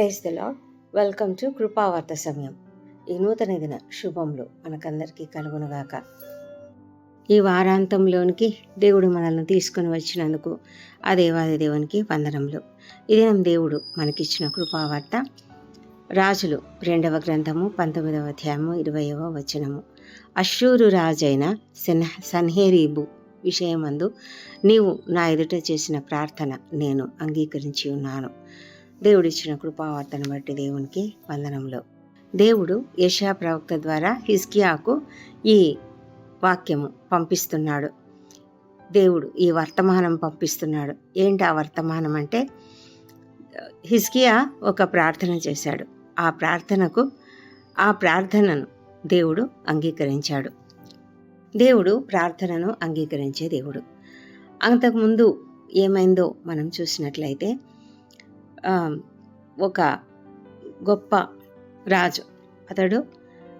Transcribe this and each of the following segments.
Praise the Lord welcome to కృపావార్త సమయం. ఈ నూతన దిన శుభంలో మనకందరికీ కలుగునుగాక. ఈ వారాంతంలోనికి దేవుడు మనల్ని తీసుకొని వచ్చినందుకు ఆ దేవాది దేవునికి వందనంలో ఈ దేవుడు మనకిచ్చిన కృపావార్త రాజులు రెండవ గ్రంథము పంతొమ్మిదవ అధ్యాయము ఇరవయవ వచనము. అశ్షూరు రాజైన సెన్ సన్హేరీబు విషయమందు నీవు నా ఎదుట చేసిన ప్రార్థన నేను అంగీకరించి ఉన్నాను. దేవుడిచ్చిన కృపావార్తను బట్టి దేవునికి వందనంలో దేవుడు యశా ప్రవక్త ద్వారా హిస్కియాకు ఈ వాక్యము పంపిస్తున్నాడు. దేవుడు ఈ వర్తమానం పంపిస్తున్నాడు. ఏంటి ఆ వర్తమానం అంటే హిస్కియా ఒక ప్రార్థన చేశాడు. ఆ ప్రార్థనకు ఆ ప్రార్థనను దేవుడు అంగీకరించాడు. దేవుడు ప్రార్థనను అంగీకరించే దేవుడు. అంతకుముందు ఏమైందో మనం చూసినట్లయితే ఒక గొప్ప రాజు. అతడు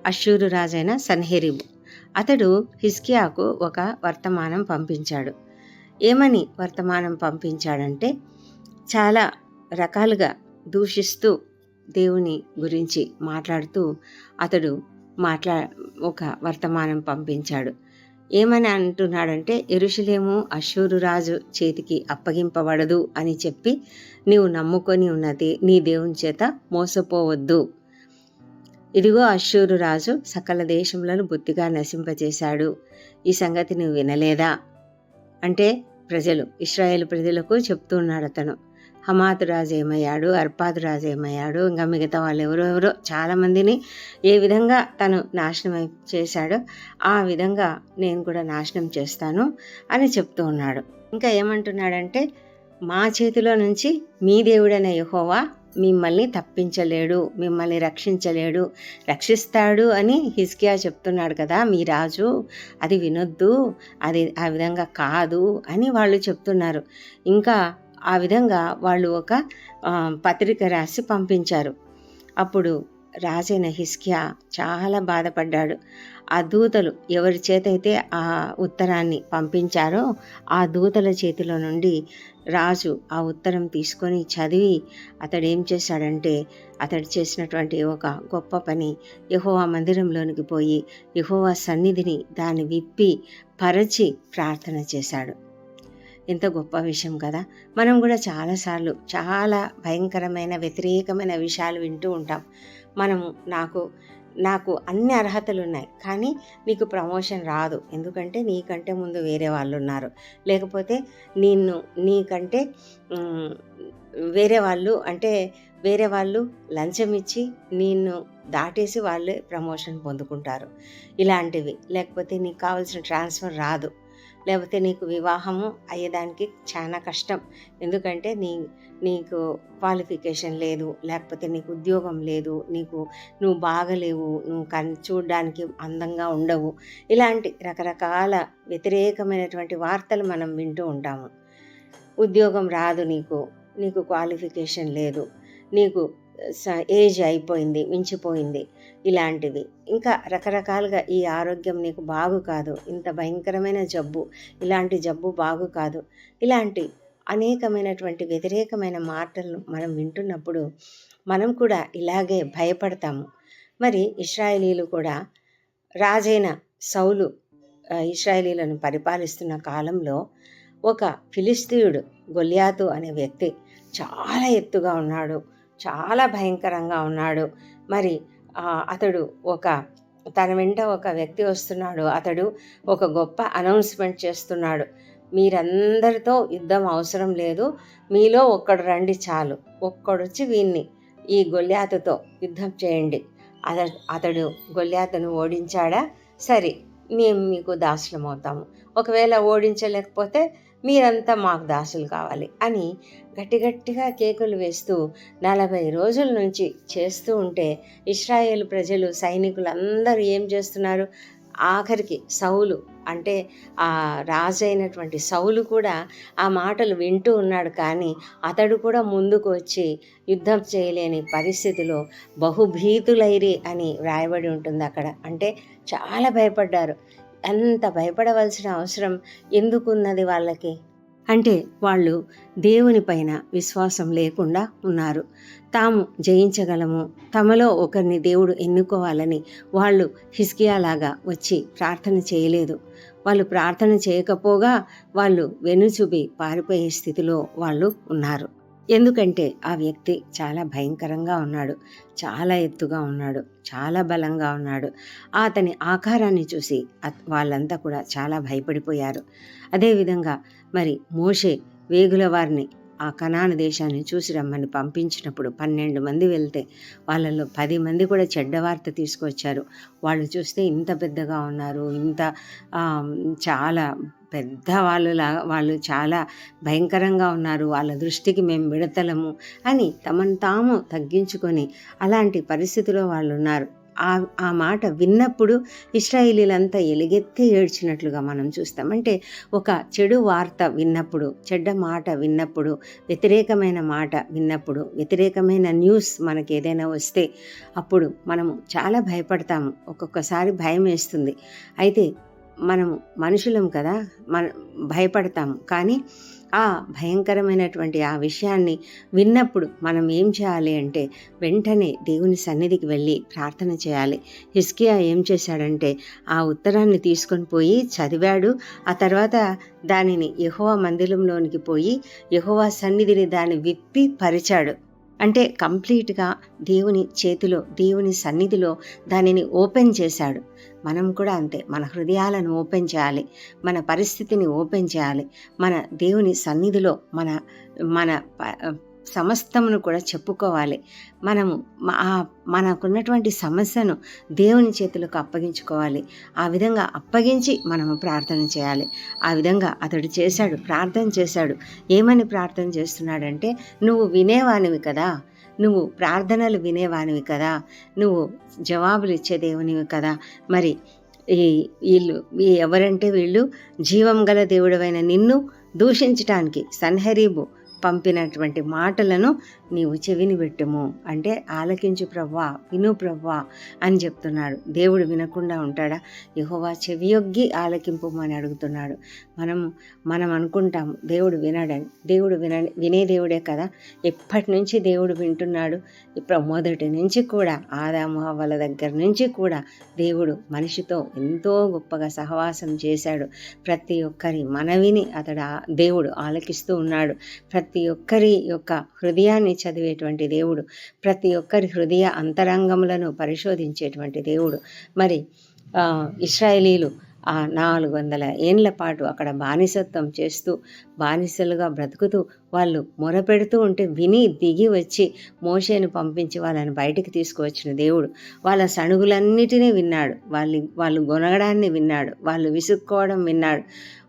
అశ్షూరు రాజైన సన్హెరిబు. అతడు హిస్కియాకు ఒక వర్తమానం పంపించాడు. ఏమని వర్తమానం పంపించాడంటే చాలా రకాలుగా దూషిస్తూ దేవుని గురించి మాట్లాడుతూ అతడు మాట్లా ఒక వర్తమానం పంపించాడు. ఏమని అంటున్నాడంటే ఎరుషులేము అశూరు రాజు చేతికి అప్పగింపబడదు అని చెప్పి నీవు నమ్ముకొని ఉన్నది నీ దేవుని చేత మోసపోవద్దు. ఇదిగో అశూరు రాజు సకల దేశములను బుద్ధిగా నశింపజేశాడు. ఈ సంగతి నువ్వు వినలేదా? అంటే ప్రజలు ఇస్రాయేల్ ప్రజలకు చెప్తున్నాడు అతను. హమాతు రాజు ఏమయ్యాడు? అర్పాదు రాజు ఏమయ్యాడు? ఇంకా మిగతా వాళ్ళు ఎవరెవరో చాలామందిని ఏ విధంగా తను నాశనం చేశాడో ఆ విధంగా నేను కూడా నాశనం చేస్తాను అని చెప్తూ ఉన్నాడు. ఇంకా ఏమంటున్నాడంటే మా చేతిలో నుంచి మీ దేవుడైన యహోవా మిమ్మల్ని తప్పించలేడు మిమ్మల్ని రక్షించలేడు రక్షిస్తాడు అని హిస్కియా చెప్తున్నాడు కదా మీ రాజు అది వినొద్దు అది ఆ విధంగా కాదు అని వాళ్ళు చెప్తున్నారు. ఇంకా ఆ విధంగా వాళ్ళు ఒక పత్రిక రాసి పంపించారు. అప్పుడు రాజైన హిస్కియా చాలా బాధపడ్డాడు. ఆ దూతలు ఎవరి చేతైతే ఆ ఉత్తరాన్ని పంపించారో ఆ దూతల చేతిలో నుండి రాజు ఆ ఉత్తరం తీసుకొని చదివి అతడు ఏం చేశాడంటే అతడు చేసినటువంటి ఒక గొప్ప పని యహోవా మందిరంలోనికి పోయి యహోవా సన్నిధిని దాన్ని విప్పి పరచి ప్రార్థన చేశాడు. ఎంత గొప్ప విషయం కదా? మనం కూడా చాలాసార్లు చాలా భయంకరమైన వ్యతిరేకమైన విషయాలు వింటూ ఉంటాం. మనము నాకు నాకు అన్ని అర్హతలు ఉన్నాయి. కానీ నీకు ప్రమోషన్ రాదు. ఎందుకంటే నీకంటే ముందు వేరే వాళ్ళు ఉన్నారు. లేకపోతే నిన్ను నీకంటే వేరే వాళ్ళు అంటే వేరే వాళ్ళు లంచం ఇచ్చి నిన్ను దాటేసి వాళ్ళే ప్రమోషన్ పొందుకుంటారు. ఇలాంటివి. లేకపోతే నీకు కావాల్సిన ట్రాన్స్ఫర్ రాదు. లేకపోతే నీకు వివాహము అయ్యేదానికి చాలా కష్టం. ఎందుకంటే నీ నీకు క్వాలిఫికేషన్ లేదు లేకపోతే నీకు ఉద్యోగం లేదు నీకు నువ్వు బాగలేవు నువ్వు కన్ చూడడానికి అందంగా ఉండవు. ఇలాంటి రకరకాల వ్యతిరేకమైనటువంటి వార్తలు మనం వింటూ ఉంటాము. ఉద్యోగం రాదు నీకు నీకు క్వాలిఫికేషన్ లేదు నీకు ఏజ్ అయిపోయింది మించిపోయింది ఇలాంటివి ఇంకా రకరకాలుగా ఈ ఆరోగ్యం నీకు బాగు కాదు ఇంత భయంకరమైన జబ్బు ఇలాంటి జబ్బు బాగు కాదు ఇలాంటి అనేకమైనటువంటి వ్యతిరేకమైన మాటలను మనం వింటున్నప్పుడు మనం కూడా ఇలాగే భయపడతాము. మరి ఇస్రాయేలీలు కూడా రాజైన సౌలు ఇస్రాయేలీలను పరిపాలిస్తున్న కాలంలో ఒక ఫిలిస్తీయుడు గొల్యాతు అనే వ్యక్తి చాలా ఎత్తుగా ఉన్నాడు. చాలా భయంకరంగా ఉన్నాడు. మరి అతడు ఒక తన వెంట ఒక వ్యక్తి వస్తున్నాడు. అతడు ఒక గొప్ప అనౌన్స్మెంట్ చేస్తున్నాడు. మీరందరితో యుద్ధం అవసరం లేదు. మీలో ఒక్కడు రండి చాలు. ఒక్కడొచ్చి వీన్ని ఈ గొల్యాతతో యుద్ధం చేయండి. అత అతడు గొల్యాతను ఓడించాడా? సరే మేము మీకు దాసులమవుతాము. ఒకవేళ ఓడించలేకపోతే మీరంతా మాకు దాసులు కావాలి అని గట్టి గట్టిగా కేకులు వేస్తూ నలభై రోజుల నుంచి చేస్తూ ఉంటే ఇస్రాయేల్ ప్రజలు సైనికులు అందరూ ఏం చేస్తున్నారు? ఆఖరికి సౌలు అంటే ఆ రాజు అయినటువంటి సౌలు కూడా ఆ మాటలు వింటూ ఉన్నాడు. కానీ అతడు కూడా ముందుకు వచ్చి యుద్ధం చేయలేని పరిస్థితిలో బహుభీతులైరి అని వ్రాయబడి ఉంటుంది అక్కడ. అంటే చాలా భయపడ్డారు. అంత భయపడవలసిన అవసరం ఎందుకున్నది వాళ్ళకి? అంటే వాళ్ళు దేవుని పైన విశ్వాసం లేకుండా ఉన్నారు. తాము జయించగలము. తమలో ఒకరిని దేవుడు ఎన్నుకోవాలని వాళ్ళు హిస్కియాలాగా వచ్చి ప్రార్థన చేయలేదు. వాళ్ళు ప్రార్థన చేయకపోగా వాళ్ళు వెనుచుబి పారిపోయే స్థితిలో వాళ్ళు ఉన్నారు. ఎందుకంటే ఆ వ్యక్తి చాలా భయంకరంగా ఉన్నాడు. చాలా ఎత్తుగా ఉన్నాడు. చాలా బలంగా ఉన్నాడు. అతని ఆకారాన్ని చూసి వాళ్ళంతా కూడా చాలా భయపడిపోయారు. అదేవిధంగా మరి మోషే వేగుల వారిని ఆ కనాన దేశాన్ని చూసి రమ్మని పంపించినప్పుడు పన్నెండు మంది వెళ్తే వాళ్ళలో పది మంది కూడా చెడ్డ వార్త తీసుకొచ్చారు. వాళ్ళు చూస్తే ఇంత పెద్దగా ఉన్నారు. ఇంత చాలా పెద్ద వాళ్ళులా వాళ్ళు చాలా భయంకరంగా ఉన్నారు. వాళ్ళ దృష్టికి మేము విడతలము అని తమను తాము తగ్గించుకొని అలాంటి పరిస్థితిలో వాళ్ళు ఉన్నారు ఆ ఆ మాట విన్నప్పుడు ఇస్రాయిలీలంతా ఎలుగెత్తి ఏడ్చినట్లుగా మనం చూస్తాం. అంటే ఒక చెడు వార్త విన్నప్పుడు చెడ్డ మాట విన్నప్పుడు వ్యతిరేకమైన మాట విన్నప్పుడు వ్యతిరేకమైన న్యూస్ మనకి ఏదైనా వస్తే అప్పుడు మనము చాలా భయపడతాము. ఒక్కొక్కసారి భయం వేస్తుంది. అయితే మనము మనుషులం కదా మన భయపడతాము. కానీ ఆ భయంకరమైనటువంటి ఆ విషయాన్ని విన్నప్పుడు మనం ఏం చేయాలి అంటే వెంటనే దేవుని సన్నిధికి వెళ్ళి ప్రార్థన చేయాలి. హిస్కియా ఏం చేశాడంటే ఆ ఉత్తరాన్ని తీసుకొని పోయి చదివాడు. ఆ తర్వాత దానిని యహోవా మందిరంలోనికి పోయి యహోవా సన్నిధిని దాన్ని విప్పి పరిచాడు. అంటే కంప్లీట్గా దేవుని చేతిలో దేవుని సన్నిధిలో దానిని ఓపెన్ చేశాడు. మనం కూడా అంతే. మన హృదయాలను ఓపెన్ చేయాలి. మన పరిస్థితిని ఓపెన్ చేయాలి. మన దేవుని సన్నిధిలో మన మన సమస్తమును కూడా చెప్పుకోవాలి. మనము మనకున్నటువంటి సమస్యను దేవుని చేతులకు అప్పగించుకోవాలి. ఆ విధంగా అప్పగించి మనము ప్రార్థన చేయాలి. ఆ విధంగా అతడు చేశాడు ప్రార్థన చేశాడు. ఏమని ప్రార్థన చేస్తున్నాడంటే నువ్వు వినేవానివి కదా. నువ్వు ప్రార్థనలు వినేవానివి కదా నువ్వు జవాబులు ఇచ్చే దేవునివి కదా. మరి ఈ వీళ్ళు ఎవరంటే వీళ్ళు జీవం గల దేవుడవైన నిన్ను దూషించటానికి సన్హరీబు పంపినటువంటి మాటలను నీవు చెవిని పెట్టుము. అంటే ఆలకించు ప్రవ్వా విను ప్రవ్వా అని చెప్తున్నాడు. దేవుడు వినకుండా ఉంటాడా? యహోవా చెవియొగ్గి ఆలకింపు అని అడుగుతున్నాడు. మనము మనం అనుకుంటాము దేవుడు వినడని దేవుడు విన వినే దేవుడే కదా. ఎప్పటి నుంచి దేవుడు వింటున్నాడు? ఇప్పుడు మొదటి నుంచి కూడా ఆదాము వాళ్ళ దగ్గర నుంచి కూడా దేవుడు మనిషితో ఎంతో గొప్పగా సహవాసం చేశాడు. ప్రతి ఒక్కరి మనవిని అతడు ఆ- దేవుడు ఆలకిస్తూ ఉన్నాడు. ప్రతి ప్రతి ఒక్కరి యొక్క హృదయాన్ని చదివేటువంటి దేవుడు ప్రతి ఒక్కరి హృదయ అంతరంగములను పరిశోధించేటువంటి దేవుడు. మరి ఇస్రాయేలీలు ఆ నాలుగు వందల ఏండ్ల పాటు అక్కడ బానిసత్వం చేస్తూ బానిసలుగా బ్రతుకుతూ వాళ్ళు మొరపెడుతూ ఉంటే విని దిగి వచ్చి మోషేను పంపించి వాళ్ళని బయటికి తీసుకువచ్చిన దేవుడు వాళ్ళ సణుగులన్నిటినీ విన్నాడు. వాళ్ళు వాళ్ళు గొనగడాన్ని విన్నాడు. వాళ్ళు విసుక్కోవడం విన్నాడు.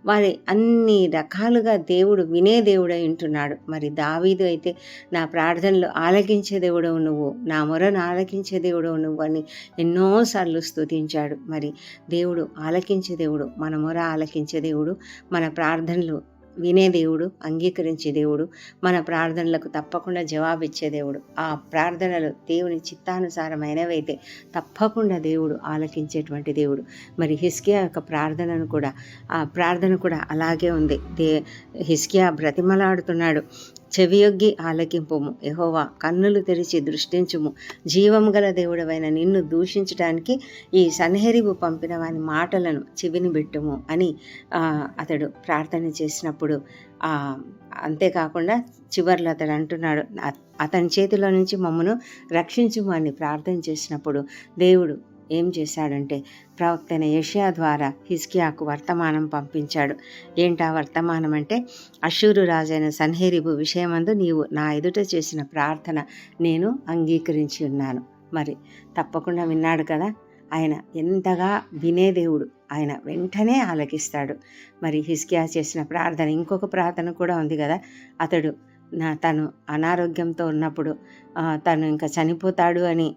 వారి అన్ని రకాలుగా దేవుడు వినే దేవుడై ఉంటున్నాడు. మరి దావీదు అయితే నా ప్రార్థనలు ఆలకించే దేవుడవు నువ్వు నా మొరను ఆలకించే దేవుడవు నువ్వు అని ఎన్నోసార్లు స్తుతించాడు. మరి దేవుడు ఆలకించే దేవుడు మన మొర ఆలకించే దేవుడు మన ప్రార్థనలు వినే దేవుడు అంగీకరించే దేవుడు మన ప్రార్థనలకు తప్పకుండా జవాబిచ్చే దేవుడు. ఆ ప్రార్థనలు దేవుని చిత్తానుసారమైనవైతే తప్పకుండా దేవుడు ఆలకించేటువంటి దేవుడు. మరి హిస్కియా యొక్క ప్రార్థనను కూడా ఆ ప్రార్థన కూడా అలాగే ఉంది. దే హిస్కియా బ్రతిమలాడుతున్నాడు. చెవియొగ్గి ఆలకింపుము. యహోవా కన్నులు తెరిచి దృష్టించుము. జీవము గల దేవుడవైన నిన్ను దూషించడానికి ఈ సన్హెరిబు పంపిన వాని మాటలను చెవిని పెట్టుము అని అతడు ప్రార్థన చేసినప్పుడు అంతేకాకుండా చివర్లో అతడు అంటున్నాడు అతని చేతిలో నుంచి మమ్మను రక్షించుము ప్రార్థన చేసినప్పుడు దేవుడు ఏం చేశాడంటే ప్రవక్తైన ఏషియా ద్వారా హిస్కియాకు వర్తమానం పంపించాడు. ఏంటా వర్తమానం అంటే? అషూరు రాజైన సన్హేరిబు విషయమందు నీవు నా ఎదుట చేసిన ప్రార్థన నేను అంగీకరించి ఉన్నాను. మరి తప్పకుండా విన్నాడు కదా? ఆయన ఎంతగా వినే దేవుడు. ఆయన వెంటనే ఆలకిస్తాడు. మరి హిస్కియా చేసిన ప్రార్థన ఇంకొక ప్రార్థన కూడా ఉంది కదా? అతడు నా తను అనారోగ్యంతో ఉన్నప్పుడు తను ఇంకా చనిపోతాడు అని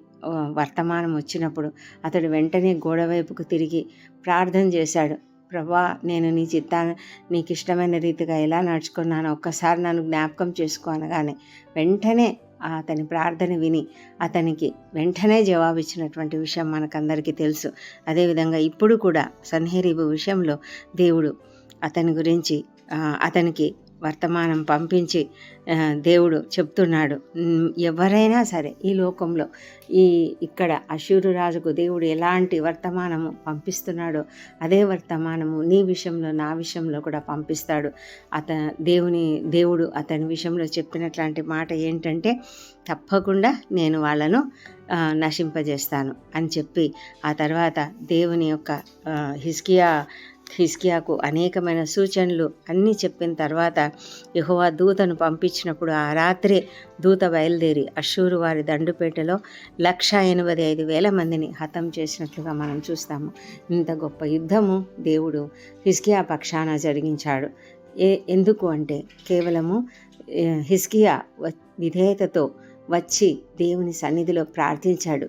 వర్తమానం వచ్చినప్పుడు అతడు వెంటనే గోడ వైపుకు తిరిగి ప్రార్థన చేశాడు. ప్రభా నేను నీ చిత్తాన్ని నీకు ఇష్టమైన రీతిగా ఎలా నడుచుకున్నానో ఒక్కసారి నన్ను జ్ఞాపకం చేసుకో అనగానే వెంటనే అతని ప్రార్థన విని అతనికి వెంటనే జవాబిచ్చినటువంటి విషయం మనకందరికీ తెలుసు. అదేవిధంగా ఇప్పుడు కూడా సన్హెరీబు విషయంలో దేవుడు అతని గురించి అతనికి వర్తమానం పంపించి దేవుడు చెప్తున్నాడు. ఎవరైనా సరే ఈ లోకంలో ఈ ఇక్కడ అశూరు రాజుకు దేవుడు ఎలాంటి వర్తమానము పంపిస్తున్నాడో అదే వర్తమానము నీ విషయంలో నా విషయంలో కూడా పంపిస్తాడు. అత దేవుని దేవుడు అతని విషయంలో చెప్పినట్లాంటి మాట ఏంటంటే తప్పకుండా నేను వాళ్ళను నశింపజేస్తాను అని చెప్పి ఆ తర్వాత దేవుని యొక్క హిస్కియా హిస్కియాకు అనేకమైన సూచనలు అన్నీ చెప్పిన తర్వాత యహోవా దూతను పంపించినప్పుడు ఆ రాత్రే దూత బయలుదేరి అషూరు వారి దండుపేటలో లక్ష ఎనభై ఐదు వేల మందిని హతం చేసినట్లుగా మనం చూస్తాము. ఇంత గొప్ప యుద్ధము దేవుడు హిస్కియా పక్షాన జరిగించాడు. ఏ ఎందుకు అంటే కేవలము హిస్కియా వ- విధేయతతో వచ్చి దేవుని సన్నిధిలో ప్రార్థించాడు.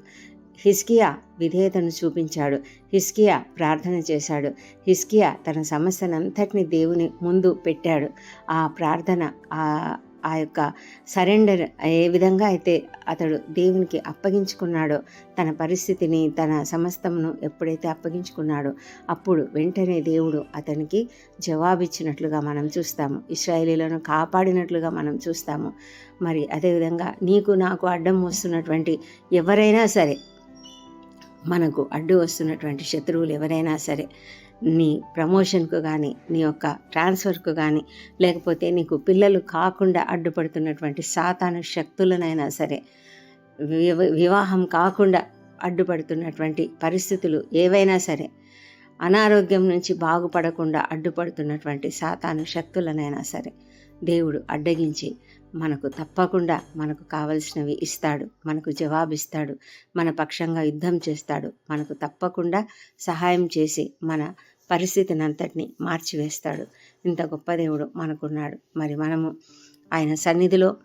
హిస్కియా విధేయతను చూపించాడు. హిస్కియా ప్రార్థన చేశాడు. హిస్కియా తన సమస్యనంతటిని దేవుని ముందు పెట్టాడు. ఆ ప్రార్థన ఆ ఆ యొక్క సరెండర్ ఏ విధంగా అయితే అతడు దేవునికి అప్పగించుకున్నాడో తన పరిస్థితిని తన సమస్తమును ఎప్పుడైతే అప్పగించుకున్నాడో అప్పుడు వెంటనే దేవుడు అతనికి జవాబిచ్చినట్లుగా మనం చూస్తాము. ఇస్రాయేలీలను కాపాడినట్లుగా మనం చూస్తాము. మరి అదేవిధంగా నీకు నాకు అడ్డం వస్తున్నటువంటి ఎవరైనా సరే మనకు అడ్డు వస్తున్నటువంటి శత్రువులు ఎవరైనా సరే నీ ప్రమోషన్కు కానీ నీ యొక్క ట్రాన్స్ఫర్కు కానీ లేకపోతే నీకు పిల్లలు కాకుండా అడ్డుపడుతున్నటువంటి సాతాను శక్తులనైనా సరే వివాహం కాకుండా అడ్డుపడుతున్నటువంటి పరిస్థితులు ఏవైనా సరే అనారోగ్యం నుంచి బాగుపడకుండా అడ్డుపడుతున్నటువంటి సాతాను శక్తులనైనా సరే దేవుడు అడ్డగించి మనకు తప్పకుండా మనకు కావలసినవి ఇస్తాడు మనకు జవాబిస్తాడు మన పక్షంగా యుద్ధం చేస్తాడు. మనకు తప్పకుండా సహాయం చేసి మన పరిస్థితిని అంతటిని మార్చివేస్తాడు. ఇంత గొప్ప దేవుడు మనకున్నాడు. మరి మనము ఆయన సన్నిధిలో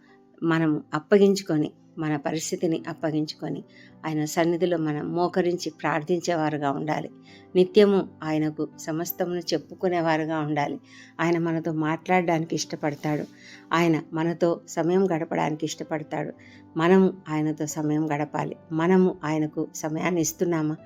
మనము అప్పగించుకొని మన పరిస్థితిని అప్పగించుకొని ఆయన సన్నిధిలో మనం మోకరించి ప్రార్థించేవారుగా ఉండాలి. నిత్యము ఆయనకు సమస్తమును చెప్పుకునేవారుగా ఉండాలి. ఆయన మనతో మాట్లాడడానికి ఇష్టపడతాడు. ఆయన మనతో సమయం గడపడానికి ఇష్టపడతాడు. మనము ఆయనతో సమయం గడపాలి. మనము ఆయనకు సమయాన్ని ఇస్తున్నామా?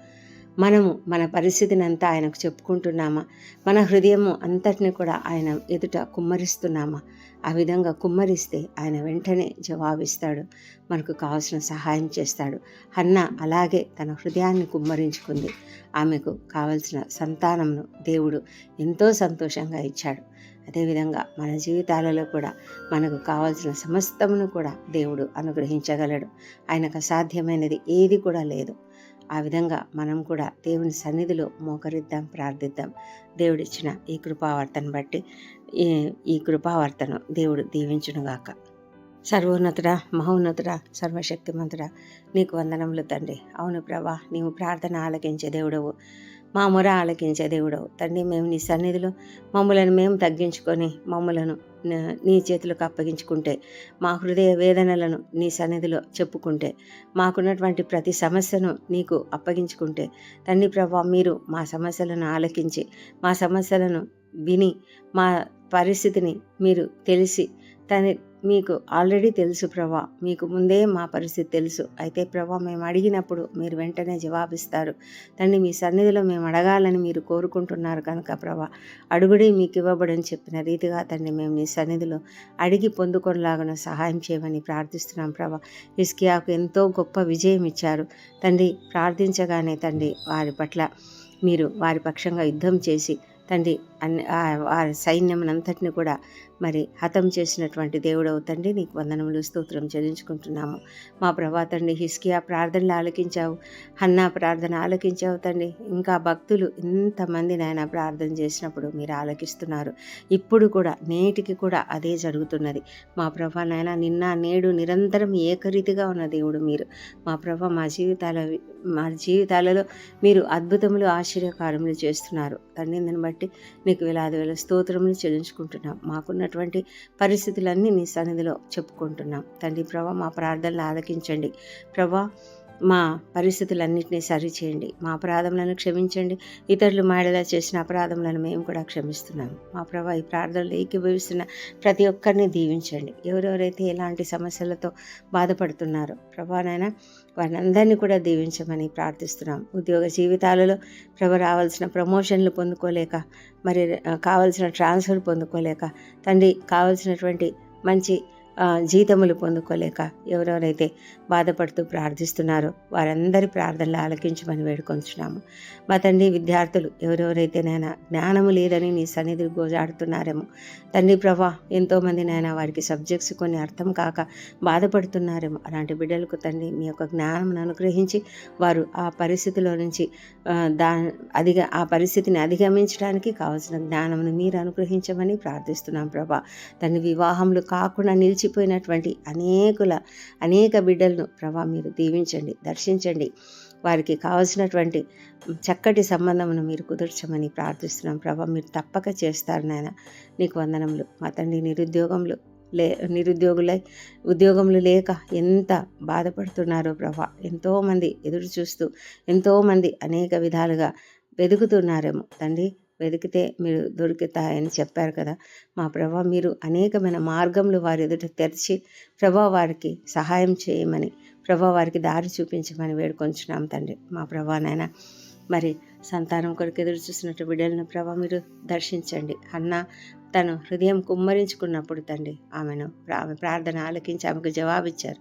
మనము మన పరిస్థితిని అంతా ఆయనకు చెప్పుకుంటున్నామా? మన హృదయము అంతటిని కూడా ఆయన ఎదుట కుమ్మరిస్తున్నామా? ఆ విధంగా కుమ్మరిస్తే ఆయన వెంటనే జవాబిస్తాడు. మనకు కావాల్సిన సహాయం చేస్తాడు. అన్న అలాగే తన హృదయాన్ని కుమ్మరించుకుంది. ఆమెకు కావలసిన సంతానంను దేవుడు ఎంతో సంతోషంగా ఇచ్చాడు. అదేవిధంగా మన జీవితాలలో కూడా మనకు కావాల్సిన సమస్తమును కూడా దేవుడు అనుగ్రహించగలడు. ఆయనకు అసాధ్యమైనది ఏది కూడా లేదు. ఆ విధంగా మనం కూడా దేవుని సన్నిధిలో మోకరిద్దాం ప్రార్థిద్దాం. దేవుడిచ్చిన ఈ కృపావర్తను బట్టి ఈ ఈ కృపావర్తను దేవుడు దీవించునుగాక. సర్వోన్నతుడా మహోన్నతుడా సర్వశక్తిమంతుడా నీకు వందనములు తండ్రి. అవును ప్రభా నీవు ప్రార్థన ఆలకించే దేవుడవు. మా మొర ఆలకించే దేవుడవు. తండ్రి మేము నీ సన్నిధిలో మమ్మలను మేము తగ్గించుకొని మమ్మలను నీ చేతులకు అప్పగించుకుంటే మా హృదయ వేదనలను నీ సన్నిధిలో చెప్పుకుంటే మాకున్నటువంటి ప్రతి సమస్యను నీకు అప్పగించుకుంటే తండ్రి ప్రభా మీరు మా సమస్యలను ఆలకించి మా సమస్యలను విని మా పరిస్థితిని మీరు తెలిసి తన మీకు ఆల్రెడీ తెలుసు ప్రభా. మీకు ముందే మా పరిస్థితి తెలుసు. అయితే ప్రభా మేము అడిగినప్పుడు మీరు వెంటనే జవాబిస్తారు. తండ్రి మీ సన్నిధిలో మేము అడగాలని మీరు కోరుకుంటున్నారు కనుక ప్రభా అడుగుడి మీకు ఇవ్వబడని చెప్పిన రీతిగా తండ్రి మేము మీ సన్నిధిలో అడిగి పొందుకొనలాగా సహాయం చేయమని ప్రార్థిస్తున్నాం ప్రభా. ఇస్కియాకు ఎంతో గొప్ప విజయం ఇచ్చారు. తండ్రి ప్రార్థించగానే తండ్రి వారి పట్ల మీరు వారి పక్షంగా యుద్ధం చేసి తండ్రి వారి సైన్యమునంతటిని కూడా మరి హతం చేసినటువంటి దేవుడవు తండ్రి నీకు వందనములు స్తోత్రం చెల్లించుకుంటున్నాము. మా ప్రభా తండ్రి హిస్కియా ప్రార్థనలు ఆలకించావు హన్నా ప్రార్థన ఆలకించావు తండ్రి. ఇంకా భక్తులు ఇంతమంది నాయన ప్రార్థన చేసినప్పుడు మీరు ఆలకిస్తున్నారు. ఇప్పుడు కూడా నేటికి కూడా అదే జరుగుతున్నది. మా ప్రభా నాయన నిన్న నేడు నిరంతరం ఏకరీతిగా ఉన్న దేవుడు మీరు. మా ప్రభా మా జీవితాల మా జీవితాలలో మీరు అద్భుతములు ఆశ్చర్యకారములు చేస్తున్నారు. తండ్రి దాన్ని బట్టి నీకు వేలాది వేల స్తోత్రములు చెల్లించుకుంటున్నాం. మాకున్నటువంటి పరిస్థితులన్నీ నీ సన్నిధిలో చెప్పుకుంటున్నాం. తండ్రి ప్రభా మా ప్రార్థనలు ఆలకించండి. ప్రభా మా పరిస్థితులన్నింటినీ సరిచేయండి. మా అపరాధములను క్షమించండి. ఇతరులు మాడేలా చేసిన అపరాధములను మేము కూడా క్షమిస్తున్నాము మా ప్రభా ఈ ప్రార్థనలు ఏకీభవిస్తున్న ప్రతి ఒక్కరిని దీవించండి. ఎవరెవరైతే ఎలాంటి సమస్యలతో బాధపడుతున్నారో ప్రభానైనా వారందరినీ కూడా దీవించమని ప్రార్థిస్తున్నాం. ఉద్యోగ జీవితాలలో ప్రభు రావాల్సిన ప్రమోషన్లు పొందుకోలేక మరి కావాల్సిన ట్రాన్స్ఫర్ పొందుకోలేక తండ్రి కావాల్సినటువంటి మంచి జీతములు పొందుకోలేక ఎవరెవరైతే బాధపడుతూ ప్రార్థిస్తున్నారో వారందరి ప్రార్థనలు ఆలకించమని వేడుకొంచున్నాము. మా తండ్రి విద్యార్థులు ఎవరెవరైతే నాయన జ్ఞానము లేదని నీ సన్నిధి గోజాడుతున్నారేమో. తండ్రి ప్రభా ఎంతోమంది నాయన వారికి సబ్జెక్ట్స్ కొన్ని అర్థం కాక బాధపడుతున్నారేమో. అలాంటి బిడ్డలకు తండ్రి మీ యొక్క జ్ఞానం అనుగ్రహించి వారు ఆ పరిస్థితిలో నుంచి దా అధిగ ఆ పరిస్థితిని అధిగమించడానికి కావాల్సిన జ్ఞానమును మీరు అనుగ్రహించమని ప్రార్థిస్తున్నాం ప్రభా. తండ్రి వివాహములు కాకుండా నిలిచి నిలిచిపోయినటువంటి అనేకుల అనేక బిడ్డలను ప్రభా మీరు దీవించండి దర్శించండి. వారికి కావలసినటువంటి చక్కటి సంబంధమును మీరు కుదుర్చమని ప్రార్థిస్తున్నాం. ప్రభా మీరు తప్పక చేస్తారు నాయన. నీకు వందనములు. మా తండ్రి నిరుద్యోగంలో లే నిరుద్యోగులై ఉద్యోగములు లేక ఎంత బాధపడుతున్నారో ప్రభా ఎంతోమంది ఎదురు చూస్తూ ఎంతోమంది అనేక విధాలుగా వెతుకుతున్నారేమో తండ్రి వెతికితే మీరు దొరుకుతాయని చెప్పారు కదా. మా ప్రభా మీరు అనేకమైన మార్గములు వారి ఎదుట తెరిచి ప్రభా వారికి సహాయం చేయమని ప్రభా వారికి దారి చూపించమని వేడుకొంచున్నాం తండ్రి. మా ప్రభా నాయన మరి సంతానం కొరకు ఎదురు చూసినట్టు బిడ్డలను ప్రభా మీరు దర్శించండి. అన్న తను హృదయం కుమ్మరించుకున్నప్పుడు తండ్రి ఆమెను ఆమె ప్రార్థన ఆలకించి ఆమెకు జవాబిచ్చారు.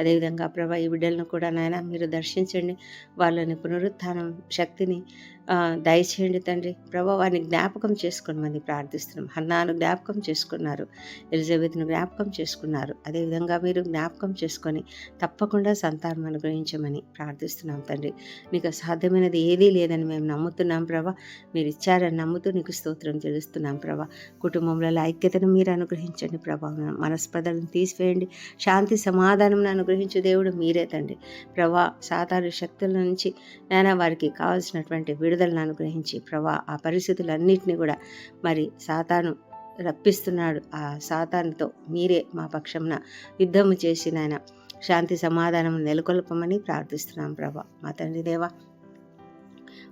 అదేవిధంగా ప్రభా ఈ బిడ్డలను కూడా నాయన మీరు దర్శించండి. వాళ్ళని పునరుత్థానం శక్తిని దయచేయండి తండ్రి. ప్రభా వారిని జ్ఞాపకం చేసుకోమని ప్రార్థిస్తున్నాం. హన్నాను జ్ఞాపకం చేసుకున్నారు. ఎలిజబెత్ను జ్ఞాపకం చేసుకున్నారు. అదేవిధంగా మీరు జ్ఞాపకం చేసుకొని తప్పకుండా సంతానం అనుగ్రహించమని ప్రార్థిస్తున్నాం తండ్రి. నీకు సాధ్యమైనది ఏదీ లేదని మేము నమ్ముతున్నాం ప్రభా. మీరు ఇచ్చారని నమ్ముతూ నీకు స్తోత్రం తెలుస్తున్నాం ప్రభా. కుటుంబంలో ఐక్యతను మీరు అనుగ్రహించండి ప్రభావం మనస్పదలను తీసివేయండి. శాంతి సమాధానం అనుగ్రహించే దేవుడు మీరే తండ్రి. ప్రభా సాతాను శక్తుల నుంచి నాయన వారికి కావాల్సినటువంటి విడుదలను అనుగ్రహించి ప్రభా ఆ పరిస్థితులన్నింటినీ కూడా మరి సాతాను రప్పిస్తున్నాడు. ఆ సాతానుతో మీరే మా పక్షంన యుద్ధము చేసి నాయన శాంతి సమాధానం నెలకొల్పమని ప్రార్థిస్తున్నాం ప్రభా. మా తండ్రి దేవా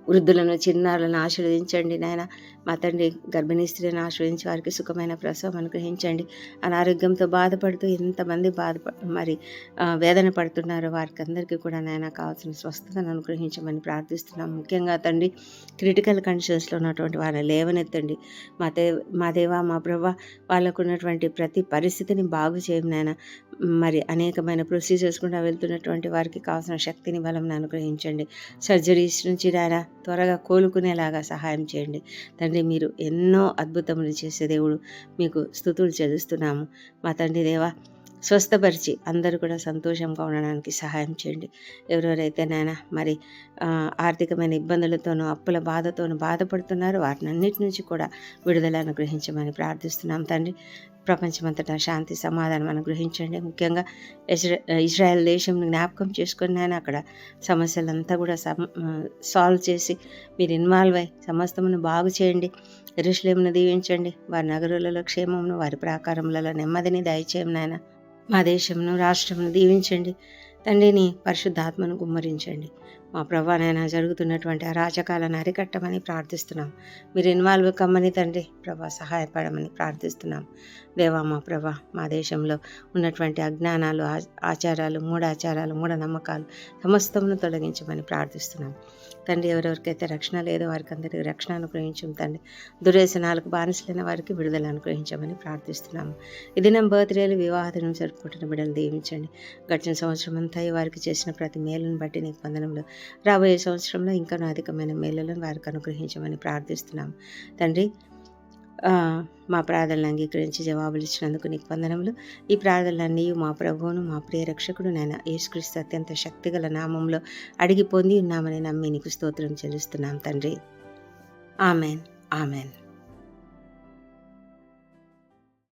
వృద్ధులను చిన్నారులను ఆశీర్వదించండి నాయన. మా తండ్రి గర్భిణీ స్త్రీలను ఆశ్రయించి వారికి సుఖమైన ప్రసవం అనుగ్రహించండి. అనారోగ్యంతో బాధపడుతూ ఎంతమంది బాధ మరి వేదన పడుతున్నారో వారికి అందరికీ కూడా నాయన కావాల్సిన స్వస్థతను అనుగ్రహించమని ప్రార్థిస్తున్నాం. ముఖ్యంగా తండ్రి క్రిటికల్ కండిషన్స్లో ఉన్నటువంటి వారిని లేవనెత్తండి. మా దే మా దేవా మా ప్రభా వాళ్ళకు ఉన్నటువంటి ప్రతి పరిస్థితిని బాగు చేయం నాయన. మరి అనేకమైన ప్రొసీజర్స్ కూడా వెళ్తున్నటువంటి వారికి కావాల్సిన శక్తిని బలం అనుగ్రహించండి. సర్జరీస్ నుంచి నాయన త్వరగా కోలుకునేలాగా సహాయం చేయండి. తండ్రి మీరు ఎన్నో అద్భుతములు చేసే దేవుడు మీకు స్థుతులు చెల్లిస్తున్నాము. మా తండ్రి దేవా స్వస్థపరిచి అందరూ కూడా సంతోషంగా ఉండడానికి సహాయం చేయండి. ఎవరెవరైతే నాయన మరి ఆర్థికమైన ఇబ్బందులతోనూ అప్పుల బాధతోనూ బాధపడుతున్నారో వాటిని అన్నిటి నుంచి కూడా విడుదల అనుగ్రహించమని ప్రార్థిస్తున్నాం తండ్రి. ప్రపంచమంతటా శాంతి సమాధానం అనుగ్రహించండి. ముఖ్యంగా ఇజ్రా ఇజ్రాయెల్ దేశం జ్ఞాపకం చేసుకుని అక్కడ సమస్యలంతా కూడా సమ సాల్వ్ చేసి మీరు ఇన్వాల్వ్ అయ్యి సమస్తమును బాగు చేయండి. ఎరుషులేమును దీవించండి. వారి నగరులలో క్షేమమును వారి ప్రాకారములలో నెమ్మదిని దయచేయం నాయన. మా దేశమును రాష్ట్రమును దీవించండి. తండ్రిని పరిశుద్ధాత్మను గుమ్మరించండి మా ప్రభానైనా జరుగుతున్నటువంటి అరాచకాలను అరికట్టమని ప్రార్థిస్తున్నాం. మీరు ఇన్వాల్వ్ కమ్మని తండ్రి ప్రభా సహాయపడమని ప్రార్థిస్తున్నాం. దేవా మా ప్రభా మా దేశంలో ఉన్నటువంటి అజ్ఞానాలు ఆ- ఆచారాలు మూఢాచారాలు మూఢనమ్మకాలు సమస్తమును తొలగించమని ప్రార్థిస్తున్నాం. తండ్రి ఎవరెవరికైతే రక్షణ లేదో వారికి అందరికీ రక్షణ అనుగ్రహించం తండ్రి. దుర్వ్యసనాలకు బానిసలైన వారికి విడుదల అనుగ్రహించమని ప్రార్థిస్తున్నాము. ఈ దినం బర్త్డేలు వివాహ దినం జరుపుకుంటున్న బిడ్డలు దీవించండి. గడిచిన సంవత్సరం అంతా వారికి చేసిన ప్రతి మేలును బట్టి నీకు వందనంలో రాబోయే సంవత్సరంలో ఇంకా అధికమైన మేలులను వారికి అనుగ్రహించమని ప్రార్థిస్తున్నాము. తండ్రి మా ప్రార్థనలు అంగీకరించి జవాబులు ఇచ్చినందుకు నీకు వందనములు. ఈ ప్రార్థనలన్నీ మా ప్రభువును మా ప్రియ రక్షకుడు నాయన యేసుక్రీస్తు అత్యంత శక్తిగల నామంలో అడిగి పొంది ఉన్నామని నమ్మి నీకు స్తోత్రం చెల్లిస్తున్నాం తండ్రి. ఆమెన్. ఆమెన్.